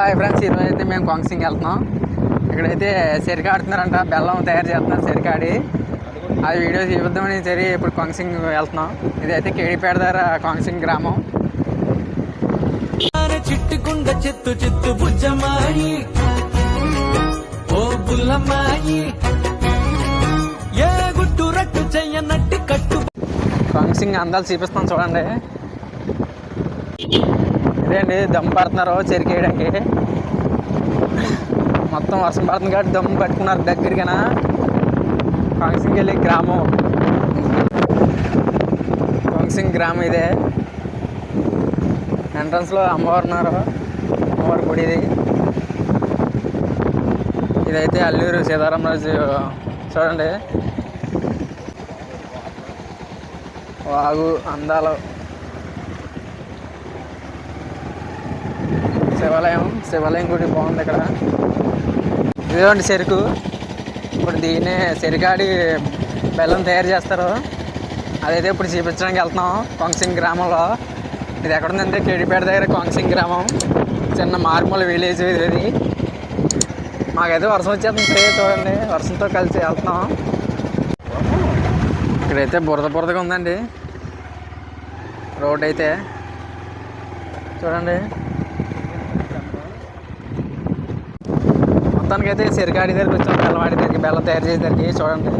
Hi friends ఈరోజు అయితే మేము కొంగసింగ్ వెళ్తున్నాం. ఇక్కడైతే చెరిక ఆడుతున్నారంట బెల్లం తయారు చేస్తున్నారు చెరికాడి అది వీడియో చూపిద్దామని సరి ఇప్పుడు కొంగసింగ్ వెళ్తున్నాం. ఇదైతే కేడిపేట దగ్గర కొంగసింగ్ గ్రామం. చిట్టుకుండ చెత్తు చిత్తు బుజ్జమాయి. ఓ బుల్లమ్మాయి. ఏ గుట్టు రట్టు చెయ్యనట్టి కట్టు. కొంగసింగ్ అందాలు చూపిస్తాం చూడండి. ఇదే దమ్ పడుతున్నారు చెరికేయడానికి. మొత్తం వర్షం పడుతుంది కాబట్టి దమ్ పట్టుకున్నారు దగ్గరికైనా? కొంగసింగ్ వెళ్ళి గ్రామం. కొంగసింగ్ గ్రామం ఇదే. ఎంట్రన్స్లో అమ్మవారు ఉన్నారు. అమ్మవారి గుడి ఇది. ఇదైతే అల్లూరు సీతారామరాజు చూడండి. వాగు అందాలు. శివాలయం. శివాలయం గుడి బాగుంది ఇక్కడ. ఇదిగోండి చెరుకు. ఇప్పుడు దీన్నే చెరుకాడి బెల్లం తయారు చేస్తారు. అదైతే ఇప్పుడు చూపించడానికి వెళ్తున్నాం కొంగసింగ్ గ్రామంలో. ఇది ఎక్కడుందంటే కేడిపేట దగ్గర కొంగసింగ్ గ్రామం. చిన్న మార్మూల విలేజ్ ఇది ఇది మాకైతే వర్షం వచ్చేస్తుంది చూడండి. వర్షంతో కలిసి వెళ్తున్నాం. ఇక్కడైతే బురద బురదగా ఉందండి. రోడ్ అయితే. చూడండి. మొత్తానికైతే చెరుకాడి దగ్గరికి వచ్చాం. బెల్లవాడి దగ్గరికి బెల్లం తయారు చేసేసరికి చూడండి.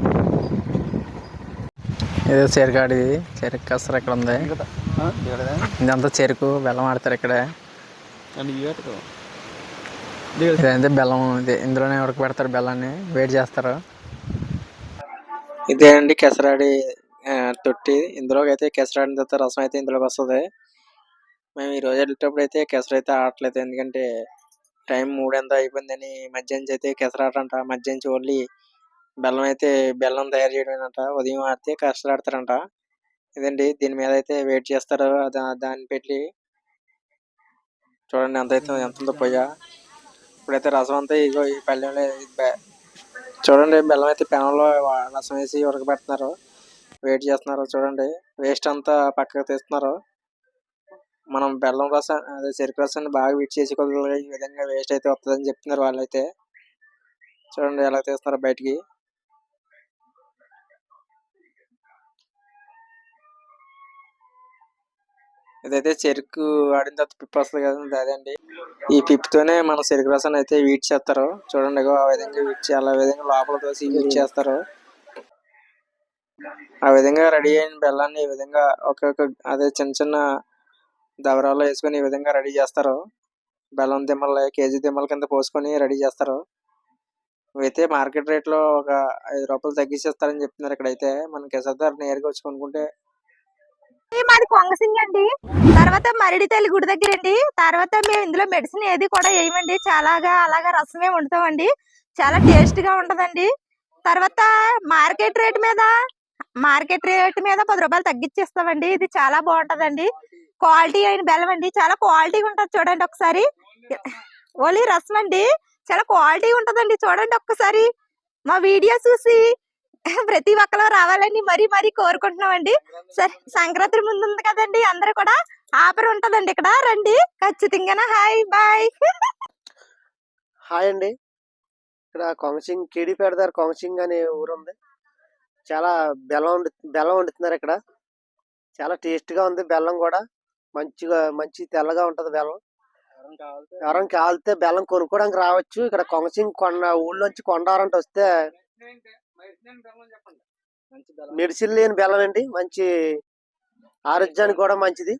ఇది చెరుకాడి చెరుకు కసర ఇక్కడ ఉంది? ఇదంతా చెరుకు బెల్లం ఆడతారు ఇక్కడ. ఇదంతా బెల్లం ఇది. ఇందులోనే ఉడకబెడతారు బెల్లాన్ని. వేడి చేస్తారు. ఇదే అండి కేసరాడి తొట్టి. ఇందులోకి అయితే కెసరాడిన తర్వాత రసం అయితే ఇందులోకి వస్తుంది. మేము ఈ రోజు వెళ్ళేటప్పుడు అయితే కేసర అయితే ఆడట్లేదు. ఎందుకంటే టైం మూడెంత అయిపోయిందని మధ్యాహ్నం అయితే కేసర మధ్యాహ్నం ఓన్లీ బెల్లం అయితే బెల్లం తయారు చేయడమేనంట. ఉదయం ఆడితే కేసర ఇదండి దీని మీద అయితే వెయిట్ చేస్తారు దాన్ని పెట్టి చూడండి ఎంత అయితే ఎంత ఉందో పొయ్య. ఇప్పుడైతే రసం అంతా ఇగో ఈ పల్లెంలో చూడండి బెల్లం అయితే పెనంలో రసం వేసి ఉడకబెడుతున్నారు. వెయిట్ చేస్తున్నారు చూడండి. వేస్ట్ అంతా పక్కకు తీస్తున్నారు. మనం బెల్లం రసం అదే చెరుకు రసాన్ని బాగా వీట్ చేసుకోగలిగే ఈ విధంగా వేస్ట్ అయితే వస్తుందని చెప్తున్నారు వాళ్ళైతే. చూడండి ఎలా తీస్తున్నారు బయటికి. ఇదైతే చెరుకు ఆడిన తర్వాత పిప్పి వస్తుంది కదండి అదండి ఈ పిప్పితోనే మన చెరుకు రసాన్ని అయితే వీట్ చేస్తారు. చూడండి ఆ విధంగా వీట్ చేయాలి ఆ విధంగా లోపల తోసి వీట్ చేస్తారు. ఆ విధంగా రెడీ అయిన బెల్లాన్ని ఈ విధంగా ఒక్కొక్క అదే చిన్న చిన్న దవరాల్లో వేసుకొని ఈ విధంగా రెడీ చేస్తారు బెల్లం దిమ్మలు కేజీ దిమ్మల కింద పోసుకొని రెడీ చేస్తారు. అయితే మార్కెట్ రేట్లో ఒక ఐదు రూపాయలు తగ్గించేస్తారని చెప్తున్నారు ఇక్కడైతే. మన కేసర్ నేరుగా వచ్చి కొనుక్కుంటే ఇది మాది కొంగసింగ్ అండి. తర్వాత మరిడి తల్లి గుడి దగ్గర అండి. తర్వాత మేము ఇందులో మెడిసిన్ ఏది కూడా వేయమండి. చాలాగా అలాగా రసమే వండుతామండి. చాలా టేస్ట్గా ఉంటదండి. తర్వాత మార్కెట్ రేట్ మీద మార్కెట్ రేట్ మీద పది రూపాయలు తగ్గించేస్తామండి. ఇది చాలా బాగుంటదండి. క్వాలిటీ అయిన బెల్లం అండి చాలా క్వాలిటీ ఉంటుంది చూడండి ఒకసారి. ఓలీ రసం అండి చాలా క్వాలిటీ ఉంటుందండి చూడండి ఒక్కసారి. మా వీడియో చూసి ప్రతి ఒక్కరు రావాలని మరీ మరీ కోరుకుంటున్నామండి. సరే సంక్రాంతి ముందు ఉంది కదండి. అందరూ కూడా ఆఫర్ ఉంటదండి ఇక్కడ. రండి. ఖచ్చితంగా హాయ్ బాయ్. హాయ్ అండి. ఇక్కడ కొంగసింగ్ కేడిపేట దగ్గర కొంగసింగ్ అనే ఊరు ఉంది. చాలా బెల్లం వండు బెల్లం వండుతున్నారు ఇక్కడ. చాలా టేస్ట్గా ఉంది బెల్లం కూడా. మంచిగా మంచి తెల్లగా ఉంటది బెల్లం. ఎవరైనా కావాలితే బెల్లం కొనుక్కోవడానికి రావచ్చు. ఇక్కడ కొంగసింగ్ కొండ ఊళ్ళోంచి కొండారంట వస్తే మెడిసిన్ లేని బెల్లం అండి. మంచి ఆరోగ్యానికి కూడా మంచిది.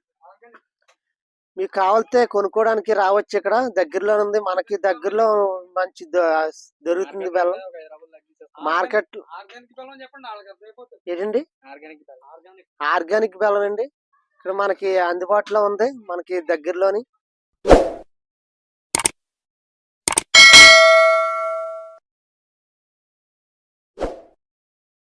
మీకు కావాలితే కొనుక్కోవడానికి రావచ్చు ఇక్కడ. దగ్గరలో ఉంది. మనకి దగ్గరలో మంచి దొరుకుతుంది బెల్లం. మార్కెట్ ఏంటండి? ఆర్గానిక్ బెల్లం అండి. ఇక్కడ మనకి అందుబాటులో ఉంది. మనకి దగ్గరలోని